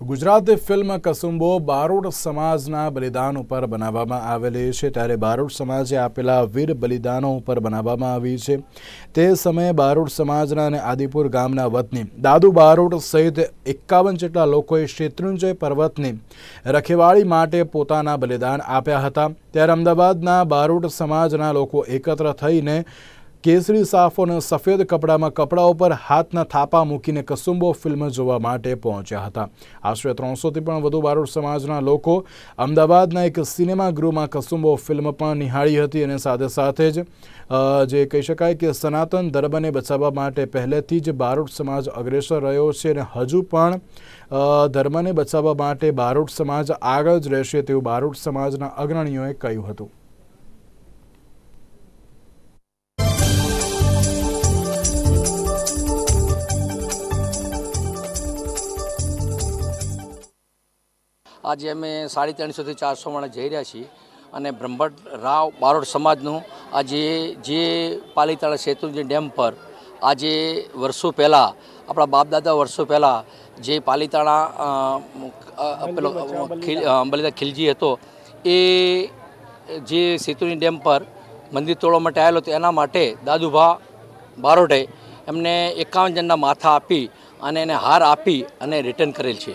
Gujarati film કસુંબો બારોડ સમાજના બલિદાન ઉપર બનાવવામાં આવેલી છે. ત્યારે બારોડ સમાજે આપેલા વીર બલિદાનો ઉપર બનાવવામાં આવી છે. તે સમયે બારોડ સમાજના અને આદિપુર ગામના વતની દાદુ બારોડ સહિત એકાવન જેટલા લોકોએ શેત્રુંજય પર્વતની રખેવાળી માટે પોતાના બલિદાન આપ્યા હતા. ત્યારે અમદાવાદના બારોડ સમાજના લોકો એકત્ર થઈને કેસરી સાફો અને સફેદ કપડામાં કપડા ઉપર હાથના થાપા મૂકીને કસુંબો ફિલ્મ જોવા માટે પહોંચ્યા હતા. આશરે ત્રણસોથી પણ વધુ બારોટ સમાજના લોકો અમદાવાદના એક સિનેમા ગૃહમાં કસુંબો ફિલ્મ પણ નિહાળી હતી અને સાથે સાથે જ જે કહી શકાય કે સનાતન ધર્મને બચાવવા માટે પહેલેથી જ બારોટ સમાજ અગ્રેસર રહ્યો છે અને હજુ પણ ધર્મને બચાવવા માટે બારોટ સમાજ આગળ જ રહેશે તેવું બારોટ સમાજના અગ્રણીઓએ કહ્યું હતું. આજે અમે સાડી ત્રણસોથી ચારસો માણસ જઈ રહ્યા છીએ અને બ્રહ્મભટ્ટ રાવ બારોટ સમાજનું આજે જે પાલીતાણા શેત્રુંજી ડેમ પર આજે વર્ષો પહેલાં આપણા બાપદાદા વર્ષો પહેલાં જે પાલીતાણા પેલો અંબાલીદા ખીલજી હતો એ જે સેતુની ડેમ પર મંદિર તોડવા માટે આવેલો હતો એના માટે દાદુભા બારોટે એમને એકાવન જણના માથા આપી અને એને હાર આપી અને રિટર્ન કરેલ છે.